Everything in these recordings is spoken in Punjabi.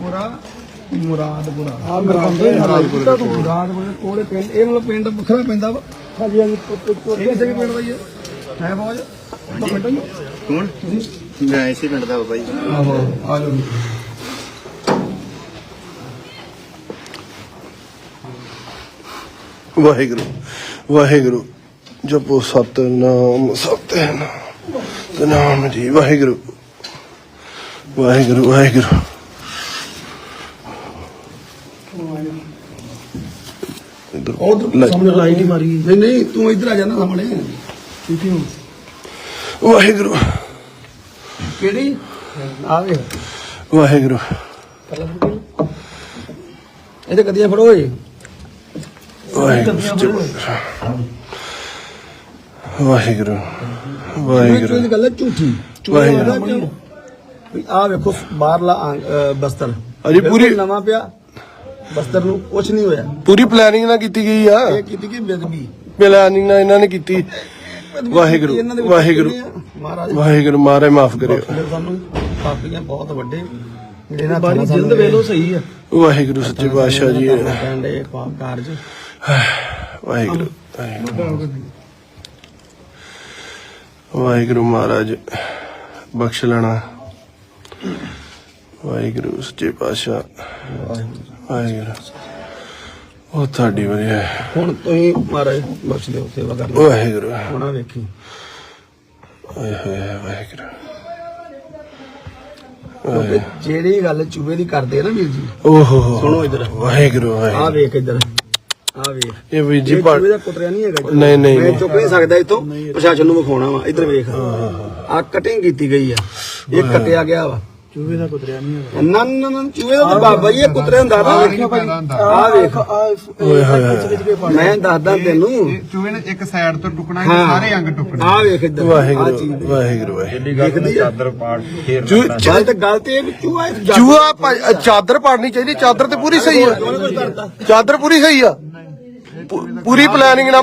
ਮੁਰਾਦਪੁਰਾ ਮੁਰਾਦਪੁਰਾ। ਆ ਮੁਰਾਦਪੁਰਾ। ਮੁਰਾਦਪੁਰਾ ਕੋਲੇ। ਪਿੰਡ ਇਹ ਮਤਲਬ ਪਿੰਡ ਵੱਖਰਾ ਪੈਂਦਾ ਵਾ? ਹਾਂਜੀ ਹਾਂਜੀ ਇਹ ਕਿਸੇ ਵੀ ਪਿੰਡ ਦਾ ਹੀ ਹੈ ਹੈ ਫੌਜ ਆਪਾਂ ਪਿੰਡ ਹੀ ਕੌਣ? ਮੈਂ ਇਸੇ ਪਿੰਡ ਦਾ ਬਾਈ ਆਹੋ ਆ ਜਾਓ ਵਾਹਿਗੁਰੂ ਵਾਹਿਗੁਰੂ ਜਪੋ ਸਤਨਾਮ ਸਤਨਾਮ ਸਤਨਾਮ ਜੀ ਵਾਹਿਗੁਰੂ। ਵਾਹਿਗੁਰੂ ਵਾਹਿਗੁਰੂ। ਇਧਰ। ਉਧਰ ਸਾਹਮਣੇ ਲਾਈਟ ਹੀ ਮਾਰੀ। ਨਹੀਂ ਨਹੀਂ ਤੂੰ ਇੱਧਰ ਆ ਜਾਣਾ ਸਾਹਮਣੇ। ਠੀਕ ਹੈ। ਵਾਹਿਗੁਰੂ। ਕਿਹੜੀ? ਵਾਹਿਗੁਰੂ। ਇਹਦੇ ਕਦੀਆਂ ਫੜੋ ਓਏ। ਵਾਹਿਗੁਰੂ ਵਾਹਿਗੁਰੂ ਇਹ ਵਾਹਿਗੁਰੂ। ਗੱਲ ਹੈ ਝੂਠੀ। ਵਾਹਿਗੁਰੂ। ਵੀ ਆ ਵੇਖੋ ਬਾਹਰਲਾ ਬਸਤਰ। ਅਜੀ ਪੂਰੀ- ਨਵਾਂ ਪਿਆ। ਬਸਤਰ ਨੂੰ ਕੁਝ ਨਹੀਂ ਹੋਇਆ। ਪੂਰੀ ਪਲੈਨਿੰਗ ਨਾਲ ਕੀਤੀ ਗਈ ਆ? ਇਹ ਕੀਤੀ ਕਿ ਬੇਦਬੀ ਪਲੈਨਿੰਗ ਨਾਲ ਇਹਨਾਂ ਨੇ ਕੀਤੀ। ਵਾਹਿਗੁਰੂ, ਵਾਹਿਗੁਰੂ। ਮਹਾਰਾਜ। ਵਾਹਿਗੁਰੂ ਮਾਰੇ ਮਾਫ ਕਰਿਓ। ਸਾਨੂੰ। ਪਾਪੀਆਂ ਬਹੁਤ ਵੱਡੇ। ਜਿਹੜੇ ਨਾ ਬਾਰੀ ਜਿਲਦ ਵੇਲੋ ਸਹੀ ਆ। ਵਾਹਿਗੁਰੂ ਸੱਚੇ ਪਾਤਸ਼ਾਹ ਜੀ। ਕਹਿੰਦੇ ਪਾਪ ਕਾਰਜ। ਵਾਹਿਗੁਰੂ ਵਾਹਿਗੁਰੂ। ਵਾਹਿਗੁਰੂ ਮਹਾਰਾਜ ਬਖਸ਼ ਲੈਣਾ। ਵਾਹਿਗੁਰੂ ਸੱਚੇ ਪਾਤਸ਼ਾਹ। ਵਾਹਿਗੁਰੂ ਉਹ ਤੁਹਾਡੀ ਵਧੀਆ ਹੁਣ ਤੁਸੀਂ ਮਹਾਰਾਜ ਬਖਸ਼ ਦਿਓ ਸੇਵਾ ਕਰ ਲਓ ਵਾਹਿਗੁਰੂ। ਹੁਣ ਵੇਖੀ। ਓਏ ਹੋਏ ਵਾਹਿਗੁਰੂ। ਜਿਹੜੀ ਗੱਲ ਚੂਹੇ ਦੀ ਕਰਦੇ ਆ ਨਾ ਵੀਰ ਜੀ। ਓਹੋ। ਸੁਣੋ ਇੱਧਰ। ਵਾਹਿਗੁਰੂ ਆ ਵਾਹਿਗੁਰੂ ਵੇਖ ਇੱਧਰ। ਆ ਵੇਖ। ਇਹ ਵੀ ਜੀ ਚੂਹੇ ਦਾ ਕੁਤਰਿਆ ਨਹੀਂ ਹੈਗਾ। ਨਹੀਂ, ਨਹੀਂ, ਮੈਂ। ਚੁੱਕ ਨਹੀਂ ਸਕਦਾ ਇਤੋਂ ਪ੍ਰਸ਼ਾਸਨ ਨੂੰ ਵਿਖਾਉਣਾ ਵਾ। ਇੱਧਰ ਵੇਖ। ਆ ਕਟਿੰਗ ਕੀਤੀ ਗਈ ਆ। ਇਹ ਕੱਟਿਆ ਗਿਆ ਵਾ। ਚੂਹੇ ਦਾ ਕੁਤਰਿਆ ਨਹੀਂ ਹੈਗਾ। ਨਾ ਨਾ ਨਾ ਚੂਹੇ ਦਾ ਤਾਂ ਬਾਬਾ ਜੀ ਇਹ ਕੁਤਰੇ ਹੁੰਦਾ ਨਾ। ਆ ਵੇਖ। ਓਏ ਹੋਏ ਹੋਏ ਮੈਂ ਦੱਸਦਾ ਤੈਨੂੰ। ਚੂਹੇ ਨੇ ਇੱਕ ਸਾਈਡ ਤੋਂ ਟੁਕਣਾ ਹਾਂ। ਸਾਰੇ ਅੰਗ ਟੁਕਣੇ। ਆ ਵੇਖ ਇੱਧਰ। ਆਹ ਵਾਹਿਗੁਰੂ ਚੀਜ਼ ਵਾਹਿਗੁਰੂ ਵਾਹਿਗੁਰੂ। ਦੇਖਦੀ ਆ। ਚੂ- ਗੱਲ ਤੇ ਗੱਲ ਤੇ ਇਹ ਵੀ ਚੂਹਾ ਇਹ ਜਾਦੂ ਚੂਹਾ ਭਾ- ਚਾਦਰ ਪਾੜਨੀ ਚਾਹੀਦੀ ਚਾਦਰ ਤੇ ਪੂਰੀ ਸਹੀ ਆ। ਚਾਦਰ ਪੂਰੀ ਸਹੀ ਆ। ਪੂ- ਪੂਰੀ ਪਲੈਨਿੰਗ ਨਾਲ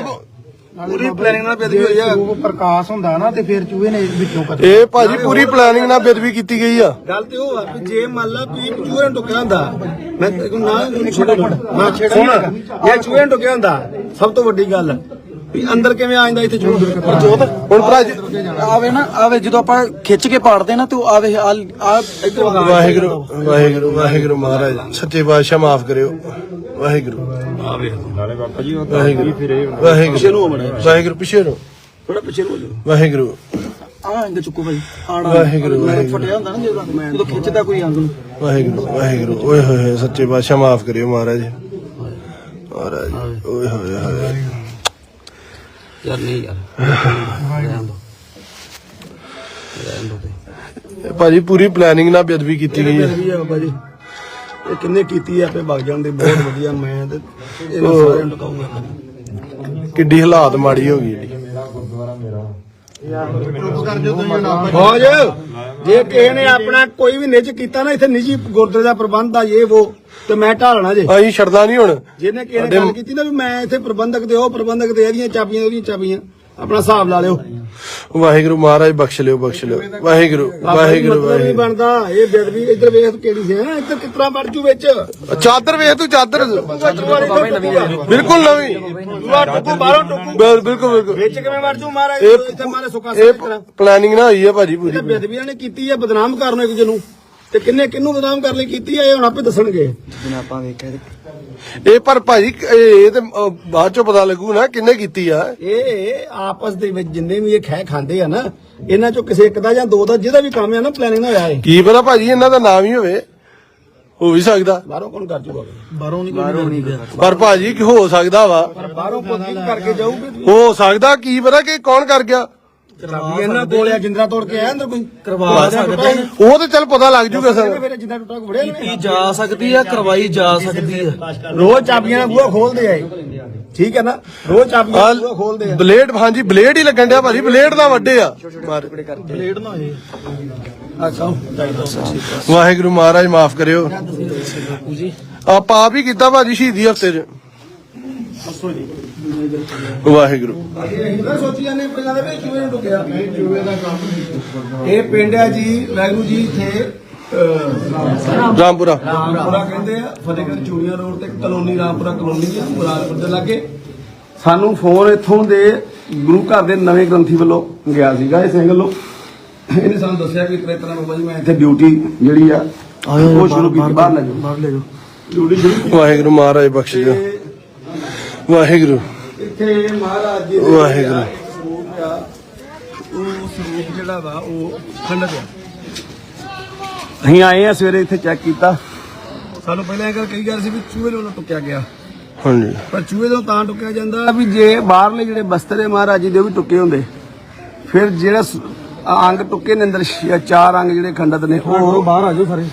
ਪੂਰੀ ਪਲੈਨਿੰਗ ਨਾਲ ਬੇਦਬੀ ਹੋਈ ਆ। ਉਹ ਪ੍ਰਕਾਸ਼ ਹੁੰਦਾ ਨਾ ਤੇ ਫਿਰ ਚੂਹੇ ਨੇ ਵਿੱਚੋਂ ਕਰ ਇਹ ਭਾਜੀ ਪੂਰੀ ਪਲੈਨਿੰਗ ਨਾਲ ਬੇਦਬੀ ਕੀਤੀ ਗਈ ਆ। ਗੱਲ ਤੇ ਉਹ ਆ ਵੀ ਜੇ ਮੰਨ ਲਾ ਵੀ ਚੂਹੇ ਨੂੰ ਟੁਕਿਆ ਹੁੰਦਾ ਮੈਂ ਨਾ ਛੋੜਾ ਨਾ ਸੁਣ। ਇਹ ਚੂਹੇ ਨੂੰ ਟੁਕਿਆ ਹੁੰਦਾ ਸਭ ਤੋਂ ਵੱਡੀ ਗੱਲ ਵੀ ਅੰਦਰ ਕਿਵੇਂ ਆ ਜਾਂਦਾ ਇੱਥੇ ਚੂਹਾ ਜੋਤ ਹੁਣ ਭਰਾ ਜੀ ਆਵੇ ਨਾ ਆਵੇ ਜਦੋਂ ਆਪਾਂ ਖਿੱਚ ਕੇ ਪਾੜਦੇ ਨਾ ਤੇ ਉਹ ਆਵੇ ਆ ਆ ਇੱਧਰ ਵਗਾ ਵਾਹਿਗੁਰੂ ਵਾਹਿਗੁਰੂ ਵਾਹਿਗੁਰੂ ਮਹਾਰਾਜ ਸੱਚੇ ਬਾਦਸ਼ਾਹ ਮਾਫ ਕਰਿਓ। ਵਾਹਿਗੁਰੂ। ਆ ਵੇਖ ਵਾਹਿਗੁਰੂ। ਵਾਹਿਗੁਰੂ। ਵਾਹਿਗੁਰੂ ਪਿੱਛੇ ਨੂੰ ਥੋੜਾ ਪਿੱਛੇ ਨੂੰ ਹੋ ਜਾਓ ਵਾਹਿਗੁਰੂ। ਆ ਅੰਗ ਚੁੱਕੋ ਭਾਈ ਆੜਾ ਵਾਹਿਗੁਰੂ, ਵਾਹਿਗੁਰੂ। ਫਟਿਆ ਹੁੰਦਾ ਨਾ ਜਦੋਂ ਜਦੋਂ ਖਿੱਚਦਾ ਕੋਈ ਅੰਗ ਨੂੰ। ਵਾਹਿਗੁਰੂ ਵਾਹਿਗੁਰੂ। ਓਏ ਹੋਏ ਹੋਏ ਸੱਚੇ ਬਾਦਸ਼ਾਹ ਮਾਫ ਕਰਿਓ ਮਹਾਰਾਜ। ਮਹਾਰਾਜ ਓਏ ਹੋਏ ਹੋਏ। ਯਾਰ ਨਹੀਂ ਯਾਰ। ਰਹਿਣ ਦੋ ਰਹਿਣ ਦੋ ਤੇ ਇਹ ਭਾਜੀ ਪੂਰੀ ਪਲੈਨਿੰਗ ਨਾਲ ਬੇਦਬੀ ਕੀਤੀ ਗਈ ਹੈ। ਬੇਦਬੀ ਆ ਬਾਬਾ ਜੀ ਇਹ ਕਿੰਨੇ ਕੀਤੀ ਆ ਆਪੇ ਵਗ ਜਾਂਦੇ ਬਹੁਤ ਵਧੀਆ ਮੈਂ ਤੇ ਇਹਨਾਂ ਸਾਰਿਆਂ ਨੂੰ ਟਕਾਉਂਗਾ ਕਿੱਡੀ ਹਾਲਾਤ ਮਾੜੀ ਹੋ ਗਈ ਜਿਹੜੀ ਫੌਜ ਜੇ ਕਿਸੇ ਨੇ ਆਪਣਾ ਕੋਈ ਵੀ ਨਿੱਜ ਕੀਤਾ ਨਾ ਇੱਥੇ ਨਿੱਜੀ ਗੁਰਦੁਆਰੇ ਦਾ ਪ੍ਰਬੰਧ ਆ ਇਹ ਉਹ ਤੇ ਮੈਂ ਢਾਲਣਾ ਜੇ। ਅਸੀਂ ਛੱਡਦਾ ਨਹੀਂ ਹੁਣ। ਜਿਹਨੇ ਕਿਸੇ ਨੇ ਗੱਲ ਕੀਤੀ ਨਾ ਵੀ ਮੈਂ ਇੱਥੇ ਪ੍ਰਬੰਧਕ ਤੇ ਉਹ ਪ੍ਰਬੰਧਕ ਤੇ ਇਹਦੀਆਂ ਚਾਬੀਆਂ ਉਹਦੀਆਂ ਚਾਬੀਆਂ। ਆਪਣਾ ਹਿਸਾਬ ਲਾ ਲਿਓ। ਵਾਹਿਗੁਰੂ ਮਹਾਰਾਜ ਬਖਸ਼ ਲਿਓ ਬਖਸ਼ ਲਿਓ। ਵਾਹਿਗੁਰੂ ਵਾਹਿਗੁਰੂ ਮਤਲਬ ਨਹੀਂ ਵਾਹਿਗੁਰੂ। ਬਣਦਾ। ਇਹ ਬੇਦਬੀ ਇੱਧਰ ਵੇਖ ਕਿਹੜੀ ਸੀ ਹੈਂ? ਇੱਧਰ ਕਿਤਨਾ ਵੜ ਜੂ ਵਿੱਚ? ਚਾਦਰ ਵੇਖ ਤੂੰ ਚਾਦਰ। ਬਿਲਕੁਲ ਨਵੀਂ। ਤੂੰ ਟੁੱਕੂ ਬਾਹਰੋਂ ਟੁੱਕੂ ਬਿਲ- ਬਿਲਕੁਲ ਬਿਲਕੁਲ। ਵਿੱਚ ਕਿਵੇਂ ਵੜ ਜੂ ਮਹਾਰਾਜ? ਇਹ- ਇੱਥੇ ਮਾਰੇ ਸੁੱਕਾ ਇਹ ਤਰ੍ਹਾਂ। ਪਲੈਨਿੰਗ ਨਾ ਹੋਈ ਹੈ ਭਾਜੀ ਪੂਰੀ। ਬੇਦਬੀਆਂ ਨੇ ਕੀਤੀ ਹੈ ਬਦਨਾਮ ਕਰਨ ਇੱਕ ਜਨੂੰ ਤੇ ਕਿੰਨੇ ਕਿੰਨੂੰ ਬਦਨਾਮ ਕਰਨ ਲਈ ਕੀਤੀ ਹੈ ਇਹ ਹੁਣ ਆਪੇ ਦੱਸਣਗੇ। ਆਪਾਂ ਵੇਖਿਆ ਇਹ ਪਰ ਭਾਜੀ ਇਹ ਤੇ ਅਹ, ਬਾਅਦ ਚੋਂ ਪਤਾ ਲੱਗੂ ਨਾ ਕਿੰਨੇ ਕੀਤੀ ਆ। ਇਹ ਆਪਸ ਦੇ ਵਿੱਚ ਜਿੰਨੇ ਵੀ ਇਹ ਖੈ ਖਾਂਦੇ ਆ ਨਾ ਇਹਨਾਂ ਚੋਂ ਕਿਸੇ ਇੱਕ ਦਾ ਜਾਂ ਦੋ ਦਾ ਜਿਹਦਾ ਵੀ ਕੰਮ ਹੈ ਨਾ ਪਲੈਨਿੰਗ ਨਾਲ ਹੋਇਆ ਹੈ ਕੀ ਪਤਾ ਭਾਜੀ ਇਹਨਾਂ ਦਾ ਨਾਮ ਹੀ ਹੋਵੇ। ਹੋ ਵੀ ਸਕਦਾ। ਬਾਹਰੋਂ ਕੌਣ ਕਰ ਜੂਗਾ? ਬਾਹਰੋਂ ਨਹੀਂ ਬਾਹਰੋਂ ਨਹੀਂ ਪਰ ਭਾਜੀ ਕੀ ਹੋ ਸਕਦਾ ਵਾ। ਪਰ ਬਾਹਰੋਂ ਪੁੱਛੀ ਕਰਕੇ ਜਾਊਗੀ। ਹੋ ਸਕਦਾ ਕੀ ਪਤਾ ਕਿ ਕੌਣ ਕਰ ਗਿਆ। ਚਾਬੀ ਇਹਨਾਂ ਕੋਲ ਆ ਜਿੰਦਰਾ ਤੋੜ ਕੇ ਆਇਆ ਅੰਦਰ ਕੋਈ? ਕਰਵਾ ਸਕਦੇ ਨੇ। ਉਹ ਤੇ ਚੱਲ ਪਤਾ ਲੱਗ ਜੂਗਾ ਸਰ ਫਿਰ ਜਿੰਦਾ ਟੁੱਟਾ ਵੜਿਆ ਕੀਤੀ ਜਾ ਸਕਦੀ ਆ ਕਰਵਾਈ ਜਾ ਸਕਦੀ ਆ। ਰੋਜ਼ ਚਾਬੀਆਂ ਨਾਲ ਬੂਹਾ ਖੋਲਦੇ ਆਏ ਠੀਕ ਹੈ ਨਾ? ਰੋਜ਼ ਚਾਬੀਆਂ ਨਾਲ ਬੂਹਾ ਖੋਲਦੇ ਆ। ਬਲੇਡ ਹਾਂਜੀ ਬਲੇਡ ਹੀ ਲੱਗਣ ਡਿਆ ਭਾਜੀ ਬਲੇਡ ਦਾ ਵੱਡੇ ਆ। ਮਾਰ- ਬਲੇਡ ਨਾ ਹੋਏ। ਅੱਛਾ। ਵਾਹਿਗੁਰੂ ਮਹਾਰਾਜ ਮਾਫ ਕਰਿਓ। ਆਪਾਂ ਆਪ ਹੀ ਕੀਤਾ ਭਾਜੀ ਸ਼ਹੀਦੀ ਹਫ਼ਤੇ 'ਚ। ਵਾਹਿਗੁਰੂ। ਇਹਦਾ ਸੋਚੀ ਜਾਂਦੇ ਪਿੰਡਾਂ ਦੇ ਵਿੱਚ ਚੂਹੇ ਨੂੰ ਟੁਕਿਆ ਇਹ ਪਿੰਡ ਹੈ ਜੀ ਵੈਗੂ ਜੀ ਇੱਥੇ ਰਾਮਪੁਰਾ। ਰਾਮਪੁਰਾ ਕਹਿੰਦੇ ਆ ਫਤਿਹਗੜ੍ਹ ਚੂੜੀਆਂ ਰੋਡ ਤੇ ਕਲੋਨੀ ਰਾਮਪੁਰਾ ਕਲੋਨੀ ਆ ਮੁਰਾਦਪੁਰ ਦੇ ਲਾਗੇ। ਸਾਨੂੰ ਫੋਨ ਇੱਥੋਂ ਦੇ ਗੁਰੂ ਘਰ ਦੇ ਨਵੇਂ ਗ੍ਰੰਥੀ ਵੱਲੋਂ ਗਿਆ ਸੀਗਾ ਇਹ ਸਿੰਘ ਵੱਲੋਂ। ਇਹਨੇ ਸਾਨੂੰ ਦੱਸਿਆ ਕਿ ਤੇਰੇ ਤਰ੍ਹਾਂ ਬਾਬਾ ਜੀ ਮੈਂ ਇੱਥੇ ਡਿਊਟੀ ਜਿਹੜੀ ਆ ਉਹ ਸ਼ੁਰੂ ਕੀਤੀ ਬਾਹਰ ਲੈ ਜਾਓ। ਬਾਹਰ ਲੈ ਜਾਓ। ਡਿਊਟੀ ਸ਼ੁਰੂ ਕੀਤੀ। ਵਾਹਿਗੁਰੂ ਮਹਾਰਾਜ ਬਖਸ਼ ਦਿਓ। ਵਾਹਿਗੁਰੂ। ਇੱਥੇ ਮਹਾਰਾਜ ਜੀ ਦੇ ਵਾਹਿਗੁਰੂ। ਸਰੂਪ ਆ, ਉਹ ਸਰੂਪ ਜਿਹੜਾ ਵਾ ਉਹ ਖੰਡਤ ਆ ਅਸੀਂ ਆਏ ਆ ਸਵੇਰੇ ਇੱਥੇ ਚੈੱਕ ਕੀਤਾ। ਸਾਨੂੰ ਪਹਿਲਾਂ ਇਹ ਗੱਲ ਕਹੀ ਜਾ ਸੀ ਵੀ ਚੂਹੇ ਨੂੰ ਟੁੱਕਿਆ ਗਿਆ। ਹਾਂਜੀ। ਪਰ ਚੂਹੇ ਤੋਂ ਤਾਂ ਟੁੱਕਿਆ ਜਾਂਦਾ ਵੀ ਜੇ ਬਾਹਰਲੇ ਜਿਹੜੇ ਬਸਤਰੇ ਮਹਾਰਾਜ ਜੀ ਦੇ ਉਹ ਵੀ ਟੁੱਕੇ ਹੁੰਦੇ। ਫਿਰ ਜਿਹੜਾ ਅੰਗ ਟੁੱਕੇ ਨੇ ਅੰਦਰ ਚਾਰ ਅੰਗ ਜਿਹੜੇ ਖੰਡਤ ਨੇ ਉਹ ਬਾਹਰ ਆ ਜਾਓ ਸਾਰੇ।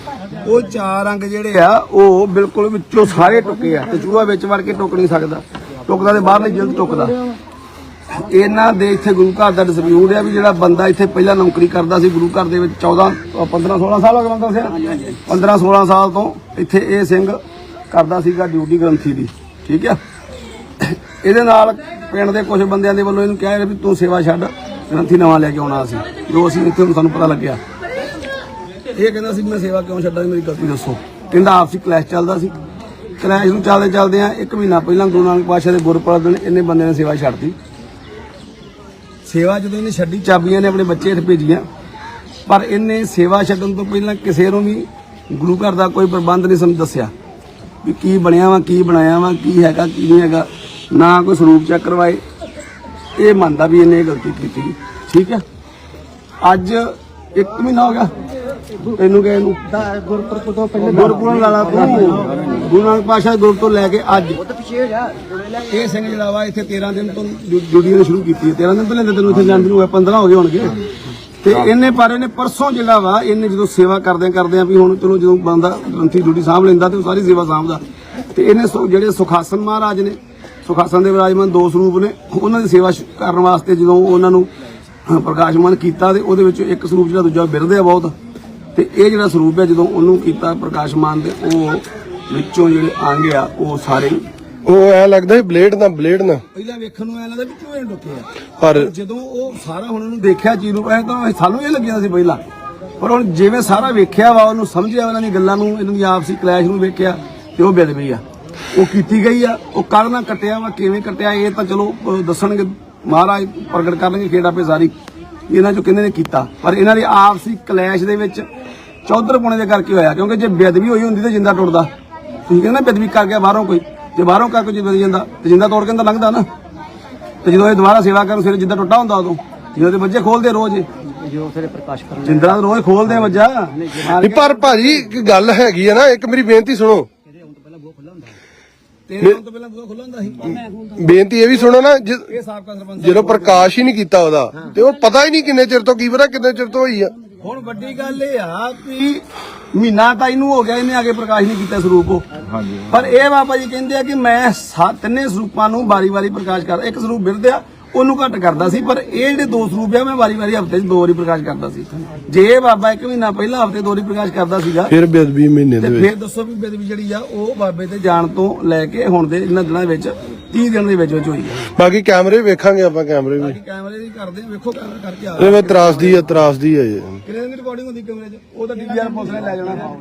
ਉਹ ਚਾਰ ਅੰਗ ਜਿਹੜੇ ਆ ਉਹ ਬਿਲਕੁਲ ਵਿੱਚੋਂ ਸਾਰੇ ਟੁੱਕੇ ਆ ਤੇ ਚੂਹਾ ਵਿੱਚ ਵੜ ਕੇ ਟੁੱਕ ਨਹੀਂ ਸਕਦਾ। ਟੁੱਕਦਾ ਤੇ ਬਾਹਰਲੇ ਜਲਦ ਟੁੱਕਦਾ। ਇਹਨਾਂ ਦੇ ਇੱਥੇ ਗੁਰੂ ਘਰ ਦਾ ਡਿਸਪਿਊਟ ਆ ਵੀ ਜਿਹੜਾ ਬੰਦਾ ਇੱਥੇ ਪਹਿਲਾਂ ਨੌਕਰੀ ਕਰਦਾ ਸੀ ਗੁਰੂ ਘਰ ਦੇ ਵਿੱਚ 14 ਅ, 15 16 ਸਾਲ ਹੋ ਗਏ ਬੰਦਾ ਸੀ 15 16 ਸਾਲ ਤੋਂ ਇੱਥੇ ਇਹ ਸਿੰਘ ਕਰਦਾ ਸੀਗਾ ਡਿਊਟੀ ਗ੍ਰੰਥੀ ਦੀ ਠੀਕ ਆ? ਇਹਦੇ ਨਾਲ ਪਿੰਡ ਦੇ ਕੁਝ ਬੰਦਿਆਂ ਦੇ ਵੱਲੋਂ ਇਹਨੂੰ ਕਿਹਾ ਵੀ ਤੂੰ ਸੇਵਾ ਛੱਡ ਗ੍ਰੰਥੀ ਨਵਾਂ ਲੈ ਕੇ ਆਉਣਾ ਸੀ ਜੋ ਅਸੀਂ ਇੱਥੇ ਹੁਣ ਸਾਨੂੰ ਪਤਾ ਲੱਗਿਆ। ਇਹ ਕਹਿੰਦਾ ਸੀ ਮੈਂ ਸੇਵਾ ਕਿਉਂ ਛੱਡਾਂ ਮੇਰੀ ਗਲਤੀ ਦੱਸੋ। ਕਹਿੰਦਾ ਆਪਸੀ ਕਲੈਸ਼ ਚੱਲਦਾ ਸੀ। ਕਲੈਸ਼ ਨੂੰ ਚੱਲਦੇ ਚੱਲਦੇ ਆ, ਇੱਕ ਮਹੀਨਾ ਪਹਿਲਾਂ ਗੁਰੂ ਨਾਨਕ ਪਾਤਸ਼ਾਹ ਦੇ ਗੁਰਪੁਰਬ ਦਿਨ ਇਹਨੇ ਬੰਦੇ ਨੇ ਸੇਵਾ ਛੱਡਤੀ। ਸੇਵਾ ਜਦੋਂ ਇਹਨੇ ਛੱਡੀ, ਚਾਬੀਆਂ ਨੇ ਆਪਣੇ ਬੱਚੇ ਹੇਠ ਭੇਜੀਆਂ। ਪਰ ਇਹਨੇ ਸੇਵਾ ਛੱਡਣ ਤੋਂ ਪਹਿਲਾਂ ਕਿਸੇ ਨੂੰ ਵੀ ਗੁਰੂ ਘਰ ਦਾ ਕੋਈ ਪ੍ਰਬੰਧ ਨਹੀਂ ਸਮਝ ਦੱਸਿਆ। ਵੀ ਕੀ ਬਣਿਆ ਵਾ, ਕੀ ਬਣਾਇਆ ਵਾ, ਕੀ ਹੈਗਾ, ਕੀ ਨਹੀਂ ਹੈਗਾ। ਨਾ ਕੋਈ ਸਰੂਪ ਚੈੱਕ ਕਰਵਾਏ। ਇਹ ਮੰਨਦਾ ਵੀ ਇਹਨੇ ਇਹ ਗਲਤੀ ਕੀਤੀ। ਠੀਕ ਹੈ? ਅੱਜ ਇੱਕ ਮਹੀਨਾ ਹੋ ਗਿਆ। ਇਹਨੂੰ ਗਏ ਨੂੰ ਗੁਰਪੁਰਬ ਤੋਂ ਪਹਿਲੇ ਗੁਰਪੁਰਬ ਵਾਲਾ ਤੂੰ ਗੁਰੂ ਨਾਨਕ ਪਾਤਸ਼ਾਹ ਗੁਰ ਤੋਂ ਲੈ ਕੇ ਅੱਜ। ਇਹ ਸਿੰਘ ਜਿਹੜਾ ਵਾ ਇੱਥੇ 13 ਦਿਨ ਤੋਂ ਡਿਊਟੀ ਨੇ ਸ਼ੁਰੂ ਕੀਤੀ ਹੈ। 13 ਦਿਨ ਤੋਂ ਤੈਨੂੰ ਇੱਥੇ ਜਾਣ ਨੂੰ 15 ਹੋ ਗਏ ਹੋਣਗੇ। ਤੇ ਇਹਨੇ ਪਰ ਇਹਨੇ ਪਰਸੋਂ ਜਿਹੜਾ ਵਾ ਇਹਨੇ ਜਦੋਂ ਸੇਵਾ ਕਰਦੇ ਕਰਦੇ ਆ ਵੀ ਹੁਣ ਚਲੋ ਜਦੋਂ ਬੰਦਾ ਗ੍ਰੰਥੀ ਡਿਊਟੀ ਸਾਂਭ ਲੈਂਦਾ ਤੇ ਉਹ ਸਾਰੀ ਸੇਵਾ ਸਾਂਭਦਾ। ਤੇ ਇਹਨੇ ਜਿਹੜੇ ਸੁਖਾਸਨ ਮਹਾਰਾਜ ਨੇ, ਸੁਖਾਸਨ ਦੇ ਵਿਰਾਜਮਾਨ ਦੋ ਸਰੂਪ ਨੇ, ਉਹਨਾਂ ਦੀ ਸੇਵਾ ਕਰਨ ਵਾਸਤੇ ਜਦੋਂ ਉਹਨਾਂ ਨੂੰ ਪ੍ਰਕਾਸ਼ਮਾਨ ਕੀਤਾ ਤੇ ਉਹਦੇ ਵਿੱਚ ਇੱਕ ਸਰੂਪ ਜਿਹੜਾ ਦੂਜਾ ਬਿਰਦੇ ਆ ਬਹੁਤ। ਤੇ ਇਹ ਜਿਹੜਾ ਸਰੂਪ ਹੈ ਜਦੋਂ ਉਹਨੂੰ ਕੀਤਾ ਪ੍ਰਕਾਸ਼ਮਾਨ ਦੇ ਉਹ ਵਿੱਚੋਂ ਜਿਹੜੇ ਆ ਉਹ ਸਾਰੇ ਉਹ ਐ ਲੱਗਦਾ ਸੀ ਬਲੇਡ ਨਾਲ ਬਲੇਡ ਨਾਲ। ਪਹਿਲਾਂ ਵੇਖਣ ਨੂੰ ਐ ਲੱਗਦਾ ਵੀ ਚੂਹੇ ਨੇ ਟੁੱਕੇ ਆ ਪਰ ਜਦੋਂ ਉਹ ਸਾਰਾ ਹੁਣ ਉਹਨੂੰ ਦੇਖਿਆ ਚੀਜ਼ ਨੂੰ ਐ ਤਾਂ ਸਾਨੂੰ ਇਹ ਲੱਗਿਆ ਸੀ ਪਹਿਲਾਂ। ਪਰ ਹੁਣ ਜਿਵੇਂ ਸਾਰਾ ਵੇਖਿਆ ਵਾ ਉਹਨੂੰ ਸਮਝਿਆ ਉਹਨਾਂ ਦੀ ਗੱਲਾਂ ਨੂੰ ਇਹਨਾਂ ਦੀ ਆਪਸੀ ਕਲੈਸ਼ ਨੂੰ ਵੇਖਿਆ ਤੇ ਉਹ ਬਿਲ ਆ। ਉਹ ਕੀਤੀ ਗਈ ਆ ਉਹ ਕੱਲ ਨਾ ਕੱਟਿਆ ਵਾ ਕਿਵੇਂ ਕੱਟਿਆ ਇਹ ਤਾਂ ਚਲੋ ਦੱਸਣਗੇ ਮਹਾਰਾਜ ਪ੍ਰਗਟ ਕਰਨਗੇ ਖੇਡ ਆਪੇ ਸਾਰੀ। ਇਹਨਾਂ ਚੋਂ ਕਿਹਨੇ ਨੇ ਕੀਤਾ? ਪਰ ਇਹਨਾਂ ਦੀ ਆਪਸੀ ਕਲੈਸ਼ ਦੇ ਵਿੱਚ ਚੌਧਰ ਪੁਣੇ ਦੇ ਕਰਕੇ ਹੋਇਆ ਕਿਉਂਕਿ ਜੇ ਬੇਅਦਬੀ ਹੋਈ ਹੁੰਦੀ ਤਾਂ ਜਿੰਦਾ ਟੁੱਟਦਾ। ਤੁਸੀਂ ਕਹਿੰਦੇ ਨਾ ਬੇਅਦਬੀ ਕਰ ਗਿਆ ਬਾਹਰੋਂ ਕੋਈ ਜੇ ਬਾਹਰੋਂ ਕਰਕੇ ਜੇ ਬਦਲ ਜਾਂਦਾ ਤੇ ਜਿੰਦਾ ਤੋੜ ਕੇ ਤਾਂ ਲੰਘਦਾ ਨਾ। ਤੇ ਜਦੋਂ ਇਹ ਦੁਬਾਰਾ ਸੇਵਾ ਕਰਨ ਫਿਰ ਜਿੱਦਾਂ ਟੁੱਟਾ ਹੁੰਦਾ ਉਦੋਂ। ਜਦੋਂ ਤੇ ਬੱਚੇ ਖੋਲਦੇ ਰੋਜ਼ ਜੋ ਫਿਰ ਪ੍ਰਕਾਸ਼ ਕਰਨ ਜਿੰਦਰਾ ਰੋਜ਼ ਖੋਲਦੇ ਨਹੀਂ ਪਰ ਭਾਜੀ ਇੱਕ ਗੱਲ ਹੈਗੀ ਆ ਨਾ ਇੱਕ ਮੇਰੀ ਬੇਨਤੀ ਸੁਣੋ। ਤੇਰੇ ਤੋਂ ਪਹਿਲਾਂ ਬੂਹਾ ਖੁੱਲਾ ਹੁੰਦਾ ਸੀ? ਬੇਨਤੀ ਇਹ ਵੀ ਸੁਣੋ ਨਾ ਜਦੋਂ ਪ੍ਰਕਾਸ਼ ਹੀ ਨਹੀਂ ਕੀਤਾ ਉਹਦਾ ਤੇ ਉਹ ਪਤਾ ਹੀ ਨਹੀਂ ਕਿੰਨੇ ਚਿਰ ਤੋਂ ਕੀ ਪਤਾ ਕਿੰਨੇ ਚਿਰ ਤੋਂ ਹੋਈ ਆ। ਹੁਣ ਵੱਡੀ ਗੱਲ ਇਹ ਆ ਕਿ ਮਹੀਨਾ ਤਾਂ ਇਹਨੂੰ ਹੋ ਗਿਆ ਇਹਨੇ ਆ ਕੇ ਪ੍ਰਕਾਸ਼ ਨਹੀਂ ਕੀਤਾ ਸਰੂਪ ਉਹ। ਪਰ ਇਹ ਬਾਬਾ ਜੀ ਕਹਿੰਦੇ ਆ ਕਿ ਮੈਂ ਸਾ- ਤਿੰਨੇ ਸਰੂਪਾਂ ਨੂੰ ਵਾਰੀ-ਵਾਰੀ ਪ੍ਰਕਾਸ਼ ਕਰਦਾ ਇੱਕ ਸਰੂਪ ਬਿਰਦਿਆ ਉਹਨੂੰ ਘੱਟ ਕਰਦਾ ਸੀ ਪਰ ਇਹ ਜਿਹੜੇ ਦੋ ਸਰੂਪ ਆ ਮੈਂ ਵਾਰੀ-ਵਾਰੀ ਹਫ਼ਤੇ 'ਚ ਦੋ ਵਾਰੀ ਪ੍ਰਕਾਸ਼ ਕਰਦਾ ਸੀ। ਜੇ ਬਾਬਾ ਇੱਕ ਮਹੀਨਾ ਪਹਿਲਾਂ ਹਫ਼ਤੇ ਦੋ ਵਾਰੀ ਪ੍ਰਕਾਸ਼ ਕਰਦਾ ਸੀਗਾ ਫਿਰ ਬੇਦਬੀ ਮਹੀਨੇ ਦੇ ਵਿੱਚ। ਫਿਰ ਦੱਸੋ ਵੀ ਬੇਦਬੀ ਜਿਹੜੀ ਆ ਉਹ ਬਾਬੇ ਤੇ ਜਾਣ ਤੋਂ ਲੈ ਕੇ ਹੁਣ ਦੇ ਇਹਨਾਂ ਦਿਨਾਂ ਵਿੱਚ 30 ਦਿਨ ਦੇ ਵਿੱਚ ਵਿੱਚ ਹੋਈ ਆ। ਬਾਕੀ ਕੈਮਰੇ ਵੇਖਾਂਗੇ ਆਪਾਂ ਕੈਮਰੇ ਵੀ। ਬਾਕੀ ਕੈਮਰੇ ਦੀ ਕਰਦੇ ਆ ਵੇਖੋ ਕੈਮਰਾ ਕਰਕੇ ਆ ਇਹ ਮੈਂ ਤਰਾਸਦੀ ਆ ਤਰਾਸਦੀ ਆ ਇਹ। ਕਿੰਨੇ ਦਿਨ ਦੀ ਰਿਕਾਰਡਿੰਗ ਹੁੰਦੀ ਕੈਮਰੇ 'ਚ? ਉਹ ਤਾਂ ਡੀਵੀਆਰ ਪੁਲਿਸ ਨੇ ਲੈ ਜਾਣਾ।